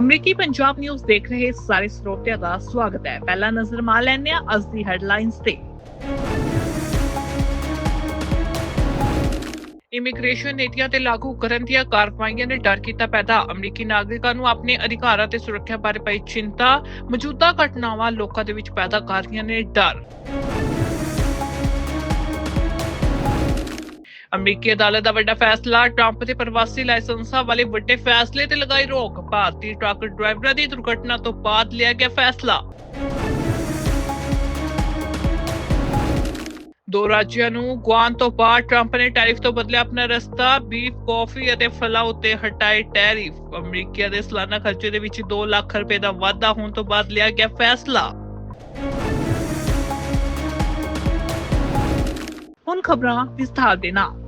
ਅਮਰੀਕੀ ਪੰਜਾਬ ਨਿਊਜ਼ ਦੇਖ ਰਹੇ ਸਾਰੇ ਸਰੋਤਿਆਂ ਦਾ ਸਵਾਗਤ ਹੈ। ਪਹਿਲਾ ਨਜ਼ਰ ਮਾਰ ਲੈਂਦੇ ਹਾਂ ਅੱਜ ਦੀ ਹੈਡਲਾਈਨਸ ਤੇ। ਇਮੀਗ੍ਰੇਸ਼ਨ ਨੀਤੀਆਂ ਤੇ ਲਾਗੂ ਕਰਨ ਦੀਆਂ ਕਾਰਵਾਈਆਂ ਨੇ ਡਰ ਕੀਤਾ ਪੈਦਾ। ਅਮਰੀਕੀ ਨਾਗਰਿਕਾਂ ਨੂੰ ਆਪਣੇ ਅਧਿਕਾਰਾਂ ਤੇ ਸੁਰੱਖਿਆ ਬਾਰੇ ਪਈ ਚਿੰਤਾ, ਮੌਜੂਦਾ ਘਟਨਾਵਾਂ ਲੋਕਾਂ ਦੇ ਵਿੱਚ ਪੈਦਾ ਕਰ ਰਹੀਆਂ ਨੇ ਡਰ। ਅਮਰੀਕੀ ਅਦਾਲਤ ਦਾ ਵੱਡਾ ਫੈਸਲਾ, ਟਰੰਪ ਦੇ ਪ੍ਰਵਾਸੀ ਲਾਇਸੈਂਸਾਂ ਵਾਲੇ ਵੱਡੇ ਫੈਸਲੇ ਤੇ ਲਗਾਈ ਰੋਕ। ਭਾਰਤੀ ਟਰੱਕ ਡਰਾਈਵਰਾਂ ਦੀ ਦੁਰਘਟਨਾ ਤੋਂ ਬਾਅਦ ਲਿਆ ਗਿਆ ਫੈਸਲਾ। ਦੋ ਰਾਜਿਆਂ ਨੂੰ ਗੁਆਨ ਤੋਂ ਬਾਅਦ ਟਰੰਪ ਨੇ ਟੈਰਿਫ ਤੋਂ ਬਦਲਿਆ ਆਪਣਾ ਰਸਤਾ, ਬੀਫ, ਕਾਫੀ ਅਤੇ ਫਲਾਂ ਉੱਤੇ ਹਟਾਏ ਟੈਰਿਫ। ਅਮਰੀਕਾ ਦੇ ਸਾਲਾਨਾ ਖਰਚੇ ਦੇ ਵਿੱਚ 2 ਲੱਖ ਰੁਪਏ ਦਾ ਵਾਧਾ ਹੋਣ ਤੋਂ ਬਾਅਦ ਲਿਆ ਗਿਆ ਫੈਸਲਾ। ਹੁਣ ਖਬਰਾਂ ਵਿਸਥਾਰ ਦੇ ਨਾਲ।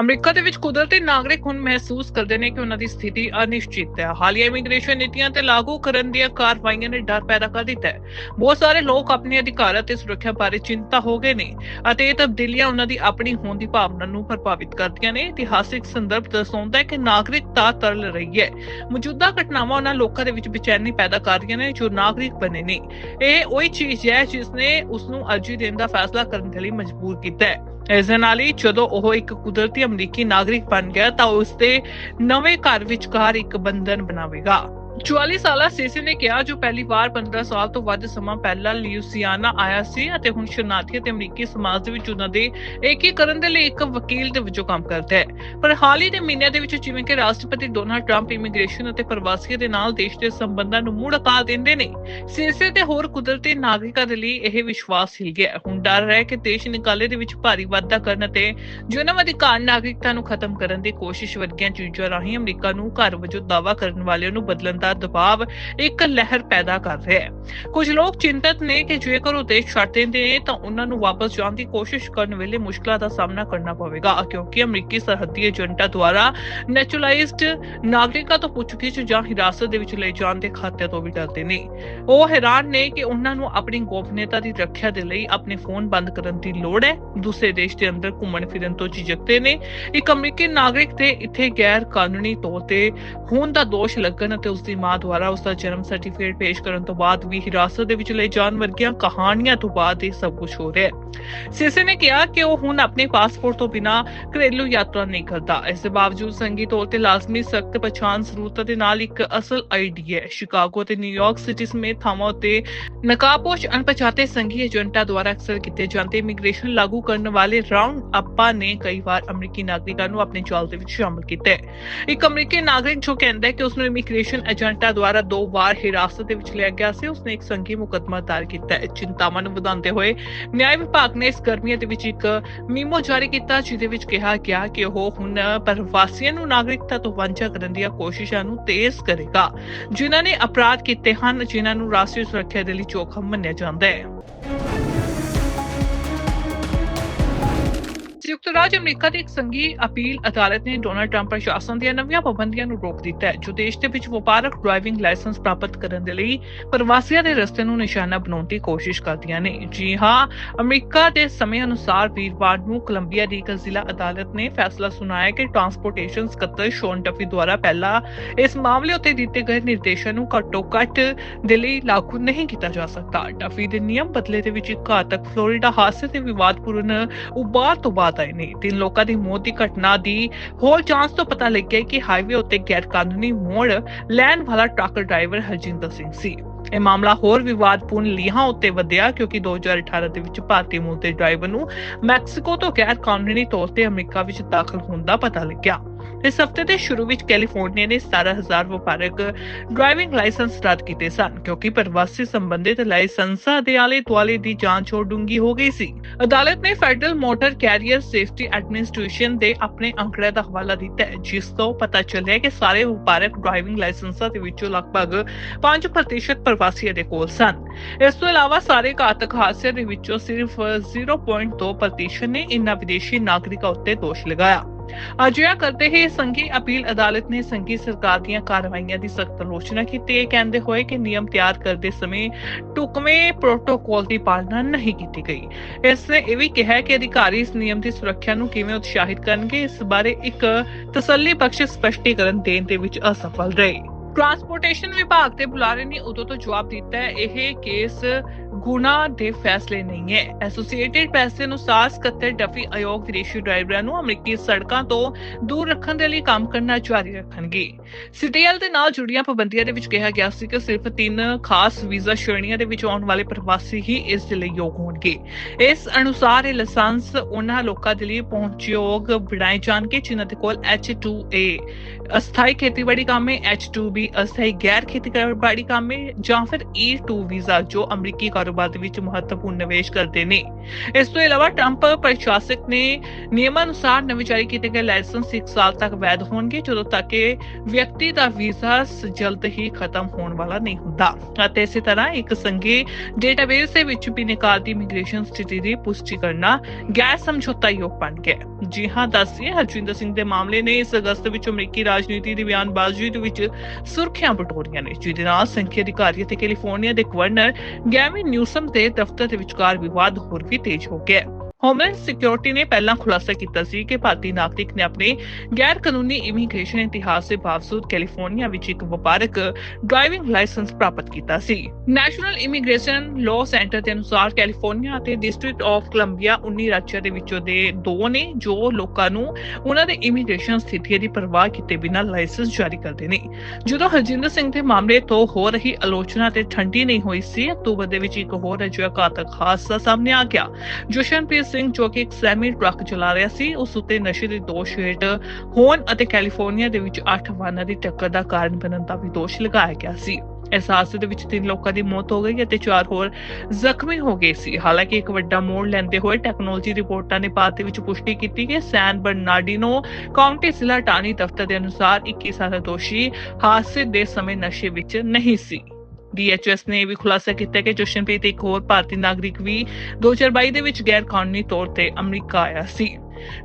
ਅਮਰੀਕਾ ਦੇ ਵਿੱਚ ਕੁਦਰਤੀ ਨਾਗਰਿਕ ਹੁਣ ਮਹਿਸੂਸ ਕਰਦੇ ਨੇ ਕਿ ਉਹਨਾਂ ਦੀ ਸਥਿਤੀ ਅਨਿਸ਼ਚਿਤ ਹੈ। ਹਾਲੀਆ ਇਮੀਗ੍ਰੇਸ਼ਨ ਨੀਤੀਆਂ ਤੇ ਲਾਗੂ ਕਰਨ ਦੀਆਂ ਕਾਰਵਾਈਆਂ ਨੇ ਡਰ ਪੈਦਾ ਕਰ ਦਿੱਤਾ ਹੈ। ਬਹੁਤ ਸਾਰੇ ਲੋਕ ਆਪਣੇ ਅਧਿਕਾਰਾਂ ਤੇ ਸੁਰੱਖਿਆ ਬਾਰੇ ਚਿੰਤਾ ਹੋ ਗਏ ਨੇ ਅਤੇ ਇਹ ਤਬਦੀਲੀਆਂ ਉਹਨਾਂ ਦੀ ਆਪਣੀ ਹੋਣ ਦੀ ਭਾਵਨਾ ਨੂੰ ਪ੍ਰਭਾਵਿਤ ਕਰਦੀਆਂ ਨੇ। ਇਤਿਹਾਸਿਕ ਸੰਦਰਭ ਦਰਸਾਉਂਦਾ ਹੈ ਕਿ ਨਾਗਰਿਕਤਾ ਤਰਲ ਰਹੀ ਹੈ। ਮੌਜੂਦਾ ਘਟਨਾਵਾਂ ਉਹਨਾਂ ਲੋਕਾਂ ਦੇ ਵਿੱਚ ਬੇਚੈਨੀ ਪੈਦਾ ਕਰ ਰਹੀਆਂ ਨੇ ਜੋ ਨਾਗਰਿਕ ਬਣੇ ਨੇ। ਇਹ ਉਹੀ ਚੀਜ਼ ਹੈ ਜਿਸ ਨੇ ਉਸ ਨੂੰ ਅਰਜੀ ਦੇਣ ਦਾ ਫੈਸਲਾ ਕਰਨ ਦੇ ਲਈ ਮਜਬੂਰ ਕੀਤਾ ਹੈ। ਇਸ ਦੇ ਨਾਲ ਹੀ ਜਦੋਂ ਉਹ ਇੱਕ ਕੁਦਰਤੀ ਅਮਰੀਕੀ ਨਾਗਰਿਕ ਬਣ ਗਿਆ ਤਾਂ ਉਸ ਦੇ ਨਵੇਂ ਘਰ ਵਿਚਕਾਰ ਇੱਕ ਬੰਧਨ ਬਣਾਵੇਗਾ। 44 ਸਾਲਾ ਸੀਸੀ ਨੇ ਕਿਹਾ, ਜੋ ਪਹਿਲੀ ਵਾਰ 15 ਸਾਲ ਤੋਂ ਵੱਧ ਸਮਾਂ ਪਹਿਲਾਂ ਲਿਊਸੀਆਨਾ ਆਇਆ ਸੀ ਅਤੇ ਹੁਣ ਸ਼ਰਨਾਰਥੀ ਅਤੇ ਅਮਰੀਕੀ ਸਮਾਜ ਦੇ ਵਿੱਚ ਉਹਨਾਂ ਦੇ ਏਕੀਕਰਨ ਦੇ ਲਈ ਇੱਕ ਵਕੀਲ ਦੇ ਵਜੋਂ ਕੰਮ ਕਰਦਾ ਹੈ। ਪਰ ਹਾਲ ਹੀ ਦੇ ਮਹੀਨਿਆਂ ਦੇ ਵਿੱਚ ਜਿਵੇਂ ਕਿ ਰਾਸ਼ਟਰਪਤੀ ਡੋਨਾਲਡ ਟਰੰਪ ਇਮੀਗ੍ਰੇਸ਼ਨ ਅਤੇ ਪ੍ਰਵਾਸੀਆਂ ਦੇ ਨਾਲ ਦੇਸ਼ ਦੇ ਸੰਬੰਧਾਂ ਨੂੰ ਮੁੜ ਅਕਾਰ ਦਿੰਦੇ ਨੇ ਸੀਸੇ ਤੇ ਹੋਰ ਕੁਦਰਤੀ ਨਾਗਰਿਕਾਂ ਦੇ ਲਈ ਇਹ ਵਿਸ਼ਵਾਸ ਹਿਲ ਗਿਆ ਹੁਣ ਡਰ ਹੈ ਕਿ ਦੇਸ਼ ਨਿਕਾਲੇ ਦੇ ਵਿੱਚ ਭਾਰੀ ਵਾਧਾ ਕਰਨ ਅਤੇ ਜਨਮ ਅਧਿਕਾਰ ਨਾਗਰਿਕਤਾ ਨੂੰ ਖਤਮ ਕਰਨ ਦੀ ਕੋਸ਼ਿਸ਼ ਵਰਗੀਆਂ ਚੀਜ਼ਾਂ ਰਾਹੀਂ ਅਮਰੀਕਾ ਨੂੰ ਘਰ ਵਜੋਂ ਦਾਅਵਾ ਕਰਨ ਵਾਲਿਆਂ ਨੂੰ ਬਦਲਣ ਦਾ ਦਬਾਅ ਇੱਕ ਲਹਿਰ ਪੈਦਾ ਕਰ ਰਿਹਾ ਹੈ। ਕੁਝ ਲੋਕ ਚਿੰਤਤ ਨੇ ਕਿ ਜੇਕਰ ਉਹ ਦੇਸ਼ ਛੱਡ ਦਿੰਦੇ ਨੇ ਤਾਂ ਉਹਨਾਂ ਨੂੰ ਵਾਪਸ ਜਾਣ ਦੀ ਕੋਸ਼ਿਸ਼ ਕਰਨ ਵੇਲੇ ਮੁਸ਼ਕਲਾਂ ਦਾ ਸਾਹਮਣਾ ਕਰਨਾ ਪਵੇਗਾ, ਕਿਉਂਕਿ ਅਮਰੀਕੀ ਸਰਹੱਦੀ ਏਜੰਟਾਂ ਦੁਆਰਾ ਨੈਚੁਰਲਾਈਜ਼ਡ ਨਾਗਰਿਕਾਂ ਤੋਂ ਪੁੱਛਗਿੱਛ ਜਾਂ ਹਿਰਾਸਤ ਦੇ ਵਿੱਚ ਲੈ ਜਾਣ ਦੇ ਖਾਤੇ ਤੋਂ ਵੀ ਡਰਦੇ ਨੇ। ਉਹ ਹੈਰਾਨ ਨੇ ਕਿ ਉਹਨਾਂ ਨੂੰ ਆਪਣੀ ਗੋਪਨੀਯਤਾ ਦੀ ਰੱਖਿਆ ਦੇ ਲਈ ਆਪਣੇ ਫੋਨ ਬੰਦ ਕਰਨ ਦੀ ਲੋੜ ਹੈ। ਦੂਸਰੇ ਦੇਸ਼ ਦੇ ਅੰਦਰ ਘੁੰਮਣ ਫਿਰਨ ਤੋਂ ਝਿਜਕਦੇ ਨੇ। ਇੱਕ ਅਮਰੀਕੀ ਨਾਗਰਿਕ ਤੇ ਇੱਥੇ ਗੈਰ ਕਾਨੂੰਨੀ ਤੌਰ ਤੇ ਹੋਣ ਦਾ ਦੋਸ਼ ਲੱਗਣ ਅਤੇ ਉਸ ਦੀ ਮਾਂ ਦੁਆਰਾ ਉਸ ਦਾ ਜਨਮ ਸਰਟੀਫਿਕੇਟ ਪੇਸ਼ ਕਰਨ ਤੋਂ ਬਾਅਦ ਵੀ ਹਿਰਾਸਤ ਦੇ ਵਿੱਚ ਲੈ ਜਾਣ ਵਰਗੀਆਂ ਕਹਾਣੀਆਂ ਤੋਂ ਬਾਅਦ ਇਹ ਸਭ ਕੁਝ ਹੋ ਰਿਹਾ ਹੈ। ਸੀਸੇ ਨੇ ਕਿਹਾ ਕਿ ਉਹ ਹੁਣ ਆਪਣੇ ਪਾਸਪੋਰਟ ਤੋਂ ਬਿਨਾ ਘਰੇਲੂ ਯਾਤਰਾ ਨਹੀਂ ਕਰਦਾ। ਇਸ ਦੇ ਬਾਵਜੂਦ ਸੰਗੀ ਤੌਰ ਤੇ ਲਾਜ਼ਮੀ ਸਖਤ ਪਛਾਣ ਜ਼ਰੂਰਤ ਦੇ ਨਾਲ ਇੱਕ ਅਸਲ ਆਈਡੀ ਹੈ। ਸ਼ਿਕਾਗੋ ਤੇ ਨਿਊਯਾਰਕ ਸਿਟੀ ਸਮੇਤ ਥਾਵਾਂ ਉੱਤੇ ਨਕਾਬਪੋਸ਼ ਅਣਪਛਾਤੇ ਸੰਘੀ ਏਜੰਟਾਂ ਦੁਆਰਾ ਅਕਸਰ ਕੀਤੇ ਜਾਂਦੇ ਇਮੀਗ੍ਰੇਸ਼ਨ ਲਾਗੂ ਕਰਨ ਵਾਲੇ ਰਾਉਂਡ ਅੱਪਾਂ ਨੇ ਕਈ ਵਾਰ ਅਮਰੀਕੀ ਨਾਗਰਿਕਾਂ ਨੂੰ ਆਪਣੇ ਜਾਲ ਦੇ ਵਿੱਚ ਸ਼ਾਮਲ ਕੀਤਾ ਹੈ। ਇੱਕ ਅਮਰੀਕੀ ਨਾਗਰਿਕ ਜੋ ਕਹਿੰਦਾ ਹੈ ਕਿ ਉਸ ਨੂੰ ਇਮੀਗ੍ਰੇਸ਼ਨ ਏਜੰਟਾਂ ਦੁਆਰਾ ਦੋ ਵਾਰ ਹਿਰਾਸਤ ਦੇ ਵਿੱਚ ਲਿਆ ਗਿਆ ਸੀ। ਉਸਨੇ ਇੱਕ ਸੰਘੀ ਮੁਕੱਦਮਾ ਦਾਇਰ ਕੀਤਾ ਹੈ। ਚਿੰਤਾਵਾਂ ਨੂੰ ਵਧਾਉਂਦੇ ਹੋਏ ਨਿਆਂ ਵਿਭਾਗ ਨੇ ਇਸ ਗਰਮੀਆਂ ਦੇ ਵਿੱਚ ਇੱਕ ਮੀਮੋ ਜਾਰੀ ਕੀਤਾ, ਜਿਹਦੇ ਵਿੱਚ ਕਿਹਾ ਗਿਆ ਕਿ ਉਹ ਹੁਣ ਪ੍ਰਵਾਸੀਆਂ ਨੂੰ ਨਾਗਰਿਕਤਾ ਤੋਂ ਵਾਂਝਾ ਕਰਨ ਦੀਆਂ ਕੋਸ਼ਿਸ਼ਾਂ ਨੂੰ ਤੇਜ਼ ਕਰੇਗਾ, ਜਿਨ੍ਹਾਂ ਨੇ ਅਪਰਾਧ ਕੀਤੇ ਹਨ, ਜਿਨ੍ਹਾਂ ਨੂੰ ਰਾਸ਼ਟਰੀ ਸੁਰੱਖਿਆ ਦੇ ਲਈ ਜੋਖਮ ਮੰਨਿਆ ਜਾਂਦਾ ਹੈ। ਸੰਯੁਕਤ ਰਾਜ ਅਮਰੀਕਾ ਦੀ ਇੱਕ ਸੰਘੀ ਅਪੀਲ ਅਦਾਲਤ ਨੇ ਡੋਨਾਲਡ ਟਰੰਪ ਪ੍ਰਸ਼ਾਸਨ ਦੀਆਂ ਨਵੀਆਂ ਪਾਬੰਦੀਆਂ ਨੂੰ ਰੋਕ ਦਿੱਤਾ ਹੈ, ਜੋ ਦੇਸ਼ ਦੇ ਵਿੱਚ ਵਪਾਰਕ ਡਰਾਈਵਿੰਗ ਲਾਇਸੈਂਸ ਪ੍ਰਾਪਤ ਕਰਨ ਦੇ ਲਈ ਪ੍ਰਵਾਸੀਆਂ ਦੇ ਰਸਤੇ ਨੂੰ ਨਿਸ਼ਾਨਾ ਬਣਾਉਣ ਦੀ ਕੋਸ਼ਿਸ਼ ਕਰਦੀਆਂ ਨੇ। ਜੀ ਹਾਂ, ਅਮਰੀਕਾ ਦੇ ਸਮੇਂ ਅਨੁਸਾਰ ਵੀਰਵਾਰ ਨੂੰ ਕੋਲੰਬੀਆ ਦੀ ਇੱਕ ਜ਼ਿਲ੍ਹਾ ਅਦਾਲਤ ਨੇ ਫੈਸਲਾ ਸੁਣਾਇਆ ਕਿ ਟਰਾਂਸਪੋਰਟੇਸ਼ਨ ਸਕੱਤਰ ਸ਼ੋਨ ਟਫੀ ਦੁਆਰਾ ਪਹਿਲਾਂ ਇਸ ਮਾਮਲੇ ਉੱਤੇ ਦਿੱਤੇ ਗਏ ਨਿਰਦੇਸ਼ਾਂ ਨੂੰ ਘੱਟੋ ਘੱਟ ਦੇ ਲਈ ਲਾਗੂ ਨਹੀਂ ਕੀਤਾ ਜਾ ਸਕਦਾ। ਟਫੀ ਦੇ ਨਿਯਮ ਬਦਲੇ ਦੇ ਵਿੱਚ ਇੱਕ ਘਾਤਕ ਫਲੋਰੀਡਾ ਹਾਦਸੇ ਤੇ ਵਿਵਾਦਪੂਰਨ ਉਬਾਰ ਤੋਂ ਬਾਅਦ ਆਏ ਨੇ ਤਿੰਨ ਲੋਕਾਂ ਦੀ ਮੌਤ ਦੀ ਘਟਨਾ ਦੀ ਹੋਰ ਜਾਂਚ ਤੋਂ ਪਤਾ ਲੱਗਿਆ ਕਿ ਹਾਈਵੇ ਉੱਤੇ ਗੈਰ ਕਾਨੂੰਨੀ ਮੋੜ ਲੈਣ ਵਾਲਾ ਟਰੱਕ ਡਰਾਈਵਰ ਹਰਜਿੰਦਰ ਸਿੰਘ ਸੀ। ਇਹ ਮਾਮਲਾ ਹੋਰ ਵਿਵਾਦਪੂਰਨ ਲੀਹਾਂ ਉੱਤੇ ਵਧਿਆ ਕਿਉਂਕਿ 2018 ਦੇ ਵਿੱਚ ਭਾਰਤੀ ਮੂਲ ਦੇ ਡਰਾਈਵਰ ਨੂੰ ਮੈਕਸੀਕੋ ਤੋਂ ਗੈਰ ਕਾਨੂੰਨੀ ਤੌਰ ਤੇ ਅਮਰੀਕਾ ਵਿੱਚ ਦਾਖਲ ਹੋਣ ਦਾ ਪਤਾ ਲੱਗਿਆ। ਇਸ ਹਫ਼ਤੇ ਦੇ ਸ਼ੁਰੂ ਵਿੱਚ ਕੈਲੀਫੋਰਨੀਆ ਨੇ 17000 ਵਪਾਰਕ ਡਰਾਈਵਿੰਗ ਲਾਇਸੈਂਸ ਰੱਦ ਕੀਤੇ ਸਨ, ਕਿਉਂਕਿ ਪ੍ਰਵਾਸੀ ਸੰਬੰਧਿਤ ਲਾਇਸੈਂਸਾਂ ਦੇ ਆਲੇ ਦੁਆਲੇ ਦੀ ਜਾਂਚ ਹੋਰ ਡੂੰਗੀ ਹੋ ਗਈ ਸੀ। ਅਦਾਲਤ ਨੇ federal motor carrier safety administration ਦੇ ਆਪਣੇ ਅੰਕੜਿਆਂ ਦਾ ਹਵਾਲਾ ਦਿੱਤਾ ਜਿਸ ਤੋਂ ਪਤਾ ਚੱਲਿਆ ਕਿ ਸਾਰੇ ਵਪਾਰਕ ਡਰਾਈਵਿੰਗ ਲਾਇਸੈਂਸਾਂ ਦੇ ਵਿੱਚੋਂ ਲਗਭਗ 5% ਪ੍ਰਵਾਸੀਆਂ ਦੇ ਕੋਲ ਸਨ। ਇਸ ਤੋਂ ਇਲਾਵਾ ਸਾਰੇ ਘਾਤਕ ਹਾਦਸਿਆਂ ਦੇ ਵਿੱਚੋਂ ਸਿਰਫ 0.2% ਨੇ ਇਨ੍ਹਾਂ ਵਿਦੇਸ਼ੀ ਨਾਗਰਿਕਾਂ ਉੱਤੇ ਦੋਸ਼ ਲਗਾਇਆ। ਅਜਿਹਾ ਕਰਦੇ ਹੀ ਸੰਘੀ ਅਪੀਲ ਅਦਾਲਤ ਨੇ ਸੰਘੀ ਸਰਕਾਰ ਦੀਆਂ ਕਾਰਵਾਈਆਂ ਦੀ ਸਖਤ ਆਲੋਚਨਾ ਕੀਤੀ। ਹੈ ਕਹਿੰਦੇ ਹੋਏ ਕਿ ਨਿਯਮ ਤਿਆਰ ਕਰਦੇ ਸਮੇਂ ਟੁਕਵੇਂ ਪ੍ਰੋਟੋਕਾਲ ਦੀ ਪਾਲਣਾ ਨਹੀਂ ਕੀਤੀ ਗਈ। ਇਸ ਨੇ ਇਹ ਵੀ ਕਿਹਾ ਕਿ ਅਧਿਕਾਰੀ ਇਸ ਨਿਯਮ ਦੀ ਸੁਰੱਖਿਆ ਨੂੰ ਕਿਵੇਂ ਉਤਸ਼ਾਹਿਤ ਕਰਨਗੇ, ਇਸ ਬਾਰੇ ਇੱਕ ਤਸੱਲੀ ਬਖਸ਼ ਸਪਸ਼ਟੀਕਰਨ ਦੇਣ ਦੇ ਵਿੱਚ ਅਸਫਲ ਰਹੇ। ਟਰਾਂਸਪੋਰਟੇਸ਼ਨ ਵਿਭਾਗ ਦੇ ਬੁਲਾਰੇ ਨੇ ਉਦੋਂ ਤੋਂ ਜਵਾਬ ਦਿੱਤਾ ਹੈ ਇਹ ਕੇਸ ਗੁਨਾ ਦੇ ਫੈਸਲੇ ਨਹੀਂ ਹੈ। ਐਸੋਸੀਏਟਿਡ ਪ੍ਰੈਸ ਦੇ ਅਨੁਸਾਰ ਸਕੱਤਰ ਡਫੀ ਆਯੋਗ ਵਿਦੇਸ਼ੀ ਡਰਾਈਵਰਾਂ ਨੂੰ ਅਮਰੀਕੀ ਸੜਕਾਂ ਤੋਂ ਦੂਰ ਰੱਖਣ ਦੇ ਲਈ ਕੰਮ ਕਰਨਾ ਜਾਰੀ ਰੱਖਣਗੇ। ਸੀਟੀਐਲ ਦੇ ਨਾਲ ਜੁੜੀਆਂ ਪਾਬੰਦੀਆਂ ਦੇ ਵਿੱਚ ਕਿਹਾ ਗਿਆ ਸੀ ਕਿ ਸਿਰਫ ਤਿੰਨ ਖਾਸ ਵੀਜ਼ਾ ਸ਼੍ਰੇਣੀਆਂ ਦੇ ਵਿੱਚ ਆਉਣ ਵਾਲੇ ਪ੍ਰਵਾਸੀ ਹੀ ਇਸ ਦੇ ਲਈ ਯੋਗ ਹੋਣਗੇ। ਇਸ ਅਨੁਸਾਰ ਇਹ ਲਾਇਸੈਂਸ ਉਹਨਾਂ ਲੋਕਾਂ ਦੇ ਲਈ ਪਹੁੰਚਯੋਗ ਬਣਾਏ ਜਾਣਗੇ ਜਿਨ੍ਹਾਂ ਦੇ ਕੋਲ H2A ਅਸਥਾਈ ਖੇਤੀਬਾੜੀ ਕੰਮ ਹੈ H2B ਅਸਥਾਈ ਗੈਰ ਖੇਤੀਬਾੜੀ ਕੰਮ ਹੈ ਜਾਂ ਫਿਰ E2 ਵੀਜ਼ਾ ਜੋ ਅਮਰੀਕੀ ਕਾਰੋਬਾਰ ਦੇ ਵਿੱਚ ਮਹੱਤਵਪੂਰਨ ਨਿਵੇਸ਼ ਕਰਦੇ ਨੇ। ਇਸ ਤੋਂ ਇਲਾਵਾ ਟਰੰਪ ਪ੍ਰਸ਼ਾਸਕ ਨੇ ਨਿਯਮਾਂ ਅਨੁਸਾਰ ਨਵੇਂ ਜਾਰੀ ਕੀਤੇ ਗਏ ਲਾਇਸੈਂਸ 1 ਸਾਲ ਤੱਕ ਵੈਧ ਹੋਣਗੇ, ਜਦੋਂ ਤੱਕ ਕਿ ਵਿਅਕਤੀ ਦਾ ਵੀਜ਼ਾ ਜਲਦ ਹੀ ਖਤਮ ਹੋਣ ਵਾਲਾ ਨਹੀਂ ਹੁੰਦਾ। ਅਤੇ ਇਸੇ ਤਰ੍ਹਾਂ ਇੱਕ ਸੰਘੀ ਡੇਟਾਬੇਸ ਦੇ ਵਿੱਚ ਵੀ ਨਿਕਾਲ ਦੀ ਇਮੀਗ੍ਰੇਸ਼ਨ ਸਥਿਤੀ ਦੀ ਪੁਸ਼ਟੀ ਕਰਨਾ ਗੈਰ ਸਮਝੌਤਾਯੋਗ ਬਣ ਗਿਆ ਜੀ ਹਾਂ ਦੱਸਿਏ ਹਰਜਿੰਦਰ ਸਿੰਘ ਦੇ ਮਾਮਲੇ ਨੇ ਇਸ ਅਗਸਤ ਵਿੱਚ ਅਮਰੀਕੀ ਰਾਜਨੀਤੀ ਦੀ ਬਿਆਨਬਾਜ਼ੀ ਦੇ ਵਿੱਚ ਸੁਰਖੀਆਂ ਬਟੋਰੀਆਂ ਨੇ, ਜਿਹਦੇ ਨਾਲ ਸੰਖਿਆ ਅਧਿਕਾਰੀ ਅਤੇ ਕੈਲੀਫੋਰਨੀਆ ਦੇ ਗਵਰਨਰ ਗੈਵਿਨ ਨਿਊਸਮ ਦੇ ਦਫ਼ਤਰ ਦੇ ਵਿਚਕਾਰ ਵਿਵਾਦ ਹੋਰ ਵੀ ਤੇਜ਼ ਹੋ ਗਿਆ ਹੋਮਲੈਂਡ ਸਿਕਿਉਰਿਟੀ ਨੇ ਪਹਿਲਾਂ ਖੁਲਾਸਾ ਕੀਤਾ ਸੀ ਕਿ ਭਾਰਤੀ ਨਾਗਰਿਕ ਨੇ ਆਪਣੇ ਗੈਰ ਕਾਨੂੰਨੀ ਇਮੀਗ੍ਰੇਸ਼ਨ ਇਤਿਹਾਸ ਦੇ ਬਾਵਜੂਦ ਕੈਲੀਫੋਰਨੀਆ ਵਿੱਚ ਇੱਕ ਵਪਾਰਕ ਡਰਾਈਵਿੰਗ ਲਾਇਸੈਂਸ ਪ੍ਰਾਪਤ ਕੀਤਾ ਸੀ। ਨੈਸ਼ਨਲ ਇਮੀਗ੍ਰੇਸ਼ਨ ਲਾਅ ਸੈਂਟਰ ਦੇ ਅਨੁਸਾਰ ਕੈਲੀਫੋਰਨੀਆ ਅਤੇ ਡਿਸਟ੍ਰਿਕਟ ਆਫ ਕੋਲੰਬੀਆ 19 ਰਾਜਾਂ ਦੇ ਵਿੱਚੋਂ ਦੇ ਦੋ ਨੇ ਜੋ ਲੋਕਾਂ ਨੂੰ ਉਹਨਾਂ ਦੇ ਇਮੀਗ੍ਰੇਸ਼ਨ ਸਥਿਤੀ ਦੀ ਪਰਵਾਹ ਕੀਤੇ ਬਿਨਾਂ ਲਾਇਸੈਂਸ ਜਾਰੀ ਕਰਦੇ ਨੇ। ਜਦੋਂ ਹਰਜਿੰਦਰ ਸਿੰਘ ਦੇ ਮਾਮਲੇ ਤੋਂ ਹੋ ਰਹੀ ਆਲੋਚਨਾ ਤੇ ਠੰਡੀ ਨਹੀਂ ਹੋਈ ਸੀ, ਅਕਤੂਬਰ ਦੇ ਵਿੱਚ ਇੱਕ ਹੋਰ ਅਜਿਹਾ ਘਾਤਕ ਹਾਦਸਾ ਸਾਹਮਣੇ ਆ ਗਿਆ ਜੋਸ਼ਨਪ੍ਰੀਤ ਸਿੰਘ ਜੋ ਕਿ ਇੱਕ ਸੈਮੀ ਟਰੱਕ ਚਲਾ ਰਿਹਾ ਸੀ, ਉਸ ਉੱਤੇ ਨਸ਼ੇ ਦੇ ਦੋਸ਼ ਹੇਠ ਹੋਣ ਅਤੇ ਕੈਲੀਫੋਰਨੀਆ ਦੇ ਵਿੱਚ 8 ਵਾਹਨਾਂ ਦੀ ਟੱਕਰ ਦਾ ਕਾਰਨ ਬਣਨ ਦਾ ਵੀ ਦੋਸ਼ ਲਗਾਇਆ ਗਿਆ ਸੀ। ਇਸ ਹਾਦਸੇ ਦੇ ਵਿੱਚ ਤਿੰਨ ਲੋਕਾਂ ਦੀ ਮੌਤ ਹੋ ਗਈ ਅਤੇ ਚਾਰ ਹੋਰ ਜ਼ਖਮੀ ਹੋ ਗਏ ਸੀ। ਹਾਲਾਂਕਿ ਇੱਕ ਵੱਡਾ ਮੋੜ ਲੈਂਦੇ ਹੋਏ ਟੈਕਨੋਲੋਜੀ ਰਿਪੋਰਟਾਂ ਨੇ ਬਾਅਦ ਦੇ ਵਿੱਚ ਪੁਸ਼ਟੀ ਕੀਤੀ ਕਿ ਸੈਨ ਬਰਨਾਰਡੀਨੋ ਕਾਉਂਟੀ ਜ਼ਿਲ੍ਹਾ ਟਾਣੀ ਦਫ਼ਤਰ ਦੇ ਅਨੁਸਾਰ 21 ਸਾਲਾ ਦੋਸ਼ੀ ਹਾਦਸੇ ਦੇ ਸਮੇਂ ਨਸ਼ੇ ਵਿੱਚ ਨਹੀਂ ਸੀ। ਡੀਐਚਐਸ ਨੇ ਇਹ ਵੀ ਖੁਲਾਸਾ ਕੀਤਾ ਕਿ ਜਸ਼ਨਪ੍ਰੀਤ ਇੱਕ ਹੋਰ ਭਾਰਤੀ ਨਾਗਰਿਕ ਵੀ 2022 ਦੇ ਵਿੱਚ ਗੈਰ ਕਾਨੂੰਨੀ ਤੌਰ ਤੇ ਅਮਰੀਕਾ ਆਇਆ ਸੀ।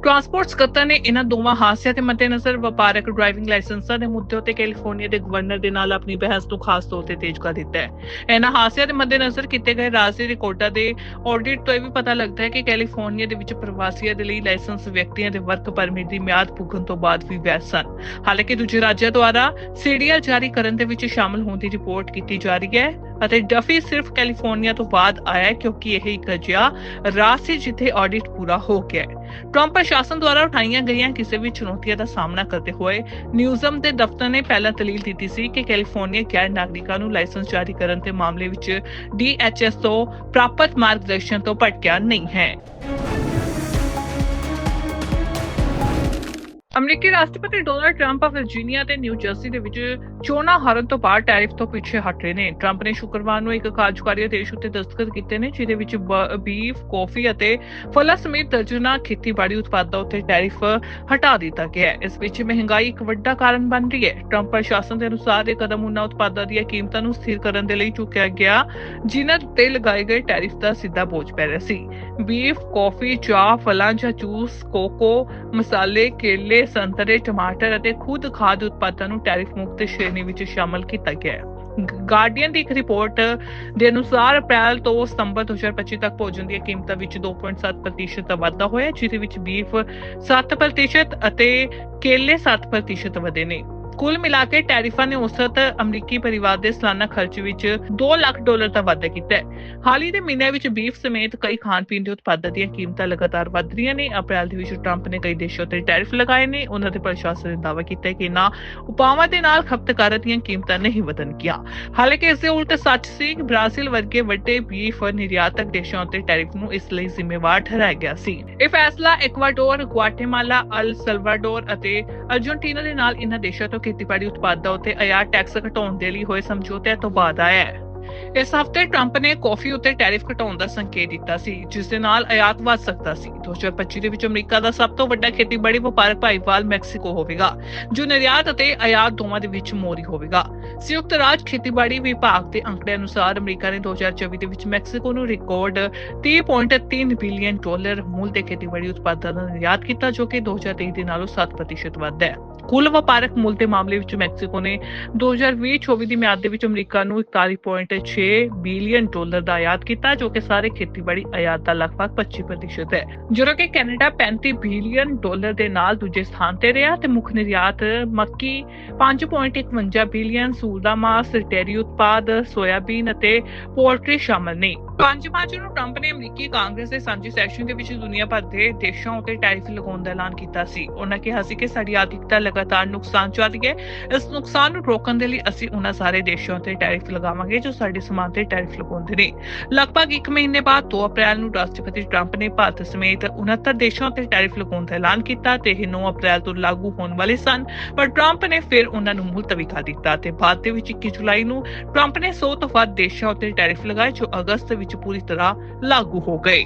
ਟਰਾਂਸਪੋਰਟ ਸਕੱਤਰ ਨੇ ਇਹਨਾਂ ਦੋਵਾਂ ਹਾਦਸਿਆਂ ਦੇ ਮੱਦੇਨਜ਼ਰ ਵਪਾਰਕ ਡਰਾਈਵਿੰਗ ਲਾਇਸੈਂਸਾਂ ਦੇ ਮੁੱਦੇ ਉੱਤੇ ਕੈਲੀਫੋਰਨੀਆ ਦੇ ਗਵਰਨਰ ਦੇ ਨਾਲ ਆਪਣੀ ਬਹਿਸ ਨੂੰ ਖਾਸ ਤੌਰ ਤੇ ਤੇਜ਼ ਕਰ ਦਿੱਤਾ ਹੈ। ਇਹਨਾਂ ਹਾਦਸਿਆਂ ਦੇ ਮੱਦੇਨਜ਼ਰ ਕੀਤੇ ਗਏ ਰਾਜ ਦੇ ਰਿਕਾਰਡਾਂ ਦੇ ਆਡਿਟ ਤੋਂ ਇਹ ਵੀ ਪਤਾ ਲੱਗਦਾ ਹੈ ਕਿ ਕੈਲੀਫੋਰਨੀਆ ਦੇ ਵਿੱਚ ਪ੍ਰਵਾਸੀਆਂ ਦੇ ਲਈ ਲਾਇਸੈਂਸ ਵਿਅਕਤੀਆਂ ਦੇ ਵਰਕ ਪਰਮਿਟ ਦੀ ਮਿਆਦ ਪੁੱਗਣ ਤੋਂ ਬਾਅਦ ਵੀ ਵੈਧ ਸਨ। ਹਾਲਾਂਕਿ ਦੂਜੇ ਰਾਜਾਂ ਦੁਆਰਾ ਸੀਡੀਐਲ ਜਾਰੀ ਕਰਨ ਦੇ ਵਿੱਚ ਸ਼ਾਮਲ ਹੋਣ ਦੀ ਰਿਪੋਰਟ ਕੀਤੀ ਜਾ ਰਹੀ ਹੈ ਅਤੇ ਡਫੀ ਸਿਰਫ ਕੈਲੀਫੋਰਨੀਆ ਤੋਂ ਬਾਅਦ ਆਇਆ ਹੈ ਕਿਉਂਕਿ ਇਹ ਇੱਕ ਅਜਿਹਾ ਰਾਜ ਸੀ ਜਿੱਥੇ ਆਡਿਟ ਪੂਰਾ ਹੋ ਗਿਆ ਹੈ। ਟਰੰਪ ਪ੍ਰਸ਼ਾਸਨ ਦੁਆਰਾ ਉਠਾਈਆਂ ਗਈਆਂ ਕਿਸੇ ਵੀ ਚੁਣੌਤੀਆਂ ਦਾ ਸਾਹਮਣਾ ਕਰਦੇ ਹੋਏ ਨਿਊਜ਼ਮ ਦੇ ਦਫ਼ਤਰ ਨੇ ਪਹਿਲਾਂ ਦਲੀਲ ਦਿੱਤੀ ਸੀ ਕਿ ਕੈਲੀਫੋਰਨੀਆ ਗੈਰ ਨਾਗਰਿਕਾਂ ਨੂੰ ਲਾਇਸੈਂਸ ਜਾਰੀ ਕਰਨ ਦੇ ਮਾਮਲੇ ਵਿੱਚ ਡੀਐਚਐਸ ਤੋਂ ਪ੍ਰਾਪਤ ਮਾਰਗਦਰਸ਼ਨ ਤੋਂ ਭਟਕਿਆ ਨਹੀਂ ਹੈ। ਅਮਰੀਕੀ ਰਾਸ਼ਟਰਪਤੀ ਡੋਨਾਲਡ ਟਰੰਪ ਵਰਜੀਨੀਆ ਤੇ ਨਿਊ ਜਰਸੀ ਦੇ ਵਿੱਚ ਚੋਣਾਂ ਹਾਰਨ ਤੋਂ ਬਾਅਦ ਟੈਰਿਫ ਤੋਂ ਪਿੱਛੇ ਹਟ ਰਹੇ ਨੇ। ਟਰੰਪ ਨੇ ਸ਼ੁੱਕਰਵਾਰ ਨੂੰ ਇੱਕ ਕਾਰਜਕਾਰੀ ਆਦੇਸ਼ ਉੱਤੇ ਦਸਤਖਤ ਕੀਤੇ ਨੇ ਜਿਹਦੇ ਵਿੱਚ ਬੀਫ, ਕੌਫੀ ਅਤੇ ਫਲਾਂ ਸਮੇਤ ਦਰਜਨਾਂ ਖੇਤੀਬਾੜੀ ਉਤਪਾਦਾਂ ਉੱਤੇ ਟੈਰਿਫ ਹਟਾ ਦਿੱਤਾ ਗਿਆ ਹੈ। ਇਸ ਵਿੱਚ ਮਹਿੰਗਾਈ ਇੱਕ ਵੱਡਾ ਕਾਰਨ ਬਣ ਰਹੀ ਹੈ। ਟਰੰਪ ਪ੍ਰਸ਼ਾਸਨ ਦੇ ਅਨੁਸਾਰ ਇਹ ਕਦਮ ਉਹਨਾਂ ਉਤਪਾਦਾਂ ਦੀਆਂ ਕੀਮਤਾਂ ਨੂੰ ਸਥਿਰ ਕਰਨ ਦੇ ਲਈ ਚੁੱਕਿਆ ਗਿਆ ਜਿਨ੍ਹਾਂ ਤੇ ਲਗਾਏ ਗਏ ਟੈਰਿਫ ਦਾ ਸਿੱਧਾ ਬੋਝ ਪੈ ਰਿਹਾ ਸੀ। ਬੀਫ, ਕੌਫੀ, ਚਾਹ, ਫਲਾਂ ਜਾਂ ਜੂਸ, ਕੋਕੋ, ਮਸਾਲੇ, ਕੇਲੇ, ਸੰਤਰੇ, ਟਮਾਟਰ ਅਤੇ ਖੁਦ ਖਾਦ ਉਤਪਾਦਾਂ ਨੂੰ ਟੈਰਿਫ ਮੁਕਤ ਸ਼੍ਰੇਣੀ ਵਿੱਚ ਸ਼ਾਮਲ ਕੀਤਾ ਗਿਆ ਹੈ। ਗਾਰਡੀਅਨ ਦੀ ਇੱਕ ਰਿਪੋਰਟ ਦੇ ਅਨੁਸਾਰ ਅਪ੍ਰੈਲ ਤੋਂ ਸਤੰਬਰ 2025 ਤੱਕ ਭੋਜਨ ਦੀਆਂ ਕੀਮਤਾਂ ਵਿੱਚ 2.7% ਦਾ ਵਾਧਾ ਹੋਇਆ ਜਿਹਦੇ ਵਿੱਚ ਬੀਫ 7% ਅਤੇ ਕੇਲੇ 7% ਵਧੇ ਨੇ। ਕੁੱਲ ਮਿਲਾ ਕੇ ਟੈਰਿਫਾਂ ਨੇ ਔਸਤ ਅਮਰੀਕੀ ਪਰਿਵਾਰ ਦੇ ਸਾਲਾਨਾ ਖਰਚ ਵਿੱਚ 2 ਲੱਖ ਡਾਲਰ ਦਾ ਵਾਧਾ ਕੀਤਾ ਹੈ। ਹਾਲ ਹੀ ਦੇ ਮਹੀਨਿਆਂ ਵਿੱਚ ਬੀਫ ਸਮੇਤ ਕਈ ਖਾਣ ਪੀਣ ਦੇ ਉਤਪਾਦਾਂ ਦੀਆਂ ਕੀਮਤਾਂ ਲਗਾਤਾਰ ਵਧ ਰਹੀਆਂ ਨੇ। ਅਪ੍ਰੈਲ ਦੇ ਵਿੱਚ ਟਰੰਪ ਨੇ ਕਈ ਦੇਸ਼ਾਂ ਤੇ ਟੈਰਿਫ ਲਗਾਏ ਨੇ। ਉਹਨਾਂ ਦੇ ਪ੍ਰਸ਼ਾਸਨ ਨੇ ਦਾਅਵਾ ਕੀਤਾ ਕਿ ਇਹਨਾਂ ਉਪਾਵਾਂ ਦੇ ਨਾਲ ਖਪਤਕਾਰਾਂ ਦੀਆਂ ਕੀਮਤਾਂ ਨਹੀਂ ਵਧਣਗੀਆਂ ਹਾਲਾਂਕਿ ਇਸ ਦੇ ਉਲਟ ਸੱਚ ਸੀ ਕਿ ਬ੍ਰਾਜ਼ੀਲ ਵਰਗੇ ਵੱਡੇ ਬੀਫ ਨਿਰਯਾਤਕ ਦੇਸ਼ਾਂ ਉੱਤੇ ਟੈਰਿਫ ਨੂੰ ਇਸ ਲਈ ਜ਼ਿੰਮੇਵਾਰ ਠਹਿਰਾਇਆ ਗਿਆ ਸੀ। ਇਹ ਫੈਸਲਾ ਇਕਵਾਡੋਰ, ਗੁਆਟੇਮਾਲਾ, ਅਲ ਸਲਵਾਡੋਰ ਅਤੇ ਅਰਜਨਟੀਨਾ ਦੇ ਨਾਲ ਇਨ੍ਹਾਂ ਦੇਸ਼ਾਂ ਤੋਂ ਖੇਤੀਬਾੜੀ ਉਤਪਾਦਾਂ ਉੱਤੇ ਆਯਾਤ ਟੈਕਸ ਘਟਾਉਣ ਦੇ ਲਈ ਹੋਏ ਸਮਝੌਤਿਆਂ ਤੋਂ ਬਾਅਦ ਆਇਆ ਹੈ। ਇਸ ਹਫ਼ਤੇ ਟਰੰਪ ਨੇ ਕਾਫੀ ਉੱਤੇ ਟੈਰਿਫ ਘਟਾਉਣ ਦਾ ਸੰਕੇਤ ਦਿੱਤਾ ਸੀ, ਜਿਸ ਦੇ ਨਾਲ ਆਯਾਤ ਵਧ ਸਕਦਾ ਸੀ। 2025 ਦੇ ਵਿੱਚ ਅਮਰੀਕਾ ਦਾ ਸਭ ਤੋਂ ਵੱਡਾ ਖੇਤੀਬਾੜੀ ਵਪਾਰਕ ਭਾਈਵਾਲ ਮੈਕਸੀਕੋ ਹੋਵੇਗਾ, ਜੋ ਨਿਰਯਾਤ ਅਤੇ ਆਯਾਤ ਦੋਵਾਂ ਦੇ ਵਿੱਚ ਮੋਰੀ ਹੋਵੇਗਾ। ਸੰਯੁਕਤ ਰਾਜ ਖੇਤੀਬਾੜੀ ਵਿਭਾਗ ਦੇ ਅੰਕੜੇ ਅਨੁਸਾਰ ਅਮਰੀਕਾ ਨੇ 2024 ਦੇ ਵਿੱਚ ਮੈਕਸੀਕੋ ਨੂੰ ਰਿਕਾਰਡ 30.3 ਬਿਲੀਅਨ ਡਾਲਰ ਮੁੱਲ ਦੇ ਖੇਤੀਬਾੜੀ ਉਤਪਾਦਾਂ ਦਾ ਨਿਰਯਾਤ ਕੀਤਾ, ਜੋ ਕਿ 2023 ਦੇ ਨਾਲੋਂ 7% ਵੱਧ ਹੈ। ਕੁੱਲ ਵਪਾਰਕ ਮੁੱਲ ਦੇ ਮਾਮਲੇ ਵਿੱਚ ਮੈਕਸੀਕੋ ਨੇ 2020-24 ਦੀ ਮਿਆਦ ਦੇ ਵਿੱਚ ਅਮਰੀਕਾ ਨੂੰ 41.6 ਬਿਲੀਅਨ ਡਾਲਰ ਦਾ ਆਯਾਤ ਕੀਤਾ, ਜੋ ਕਿ ਸਾਰੇ ਖੇਤੀਬਾੜੀ ਆਯਾਤ ਦਾ ਲਗਭਗ 25% ਹੈ। ਜਦੋਂ ਕਿ ਕੈਨੇਡਾ 35 ਬਿਲੀਅਨ ਡਾਲਰ ਦੇ ਨਾਲ ਦੂਜੇ ਸਥਾਨ ਤੇ ਰਿਹਾ ਤੇ ਮੁੱਖ ਨਿਰਯਾਤ ਮੱਕੀ 5.51 ਬਿਲੀਅਨ ਸੂਰ ਦਾ ਮਾਸ, ਡੇਅਰੀ ਉਤਪਾਦ, ਸੋਇਆਬੀਨ ਅਤੇ ਪੋਲਟਰੀ ਸ਼ਾਮਲ ਨੇ। 5 ਮਾਰਚ ਨੂੰ ਟਰੰਪ ਨੇ ਅਮਰੀਕੀ ਕਾਂਗਰਸ ਦੇ ਸਾਂਝੇ ਸੈਸ਼ਨ ਦੇ ਵਿੱਚ ਦੁਨੀਆ ਭਰ ਦੇ ਦੇਸ਼ਾਂ ਉੱਤੇ ਟੈਰਿਫ ਲਗਾਉਣ ਦਾ ਐਲਾਨ ਕੀਤਾ ਸੀ। ਉਹਨਾਂ ਕਿਹਾ ਸੀ ਕਿ ਸਾਡੀ ਆਰਥਿਕਤਾ ਲਗਾਤਾਰ ਨੁਕਸਾਨ ਚ ਰਹੀ ਹੈ। ਇਸ ਨੁਕਸਾਨ ਨੂੰ ਰੋਕਣ ਦੇ ਲਈ ਅਸੀਂ ਉਹਨਾਂ ਸਾਰੇ ਦੇਸ਼ਾਂ ਉੱਤੇ ਟੈਰਿਫ ਲਗਾਵਾਂਗੇ ਜੋ ਸਾਡੇ ਸਮਾਨ ਤੇ ਟੈਰਿਫ ਲਗਾਉਂਦੇ ਨੇ। ਲਗਭਗ 1 ਮਹੀਨੇ ਬਾਅਦ 2 ਅਪ੍ਰੈਲ ਨੂੰ ਰਾਸ਼ਟਰਪਤੀ ਟਰੰਪ ਨੇ ਭਾਰਤ ਸਮੇਤ 69 ਦੇਸ਼ਾਂ ਉੱਤੇ ਟੈਰਿਫ ਲਗਾਉਣ ਦਾ ਐਲਾਨ ਕੀਤਾ ਤੇ ਇਹ 9 ਅਪ੍ਰੈਲ ਤੋਂ ਲਾਗੂ ਹੋਣ ਵਾਲੇ ਸਨ। ਪਰ ਟਰੰਪ ਨੇ ਫਿਰ ਉਹਨਾਂ ਨੂੰ ਮੁਲਤਵੀ ਕਰ ਦਿੱਤਾ ਤੇ ਬਾਅਦ ਦੇ ਵਿੱਚ 21 ਜੁਲਾਈ ਨੂੰ ਟਰੰਪ ਨੇ 100 ਤੋਂ ਵੱਧ ਦੇਸ਼ਾਂ ਉਤੇ ਟੈਰਿਫ ਲਗਾਏ ਜੋ ਅਗਸਤ ਵਿੱਚ ਪੂਰੀ ਤਰ੍ਹਾਂ ਲਾਗੂ ਹੋ ਗਏ।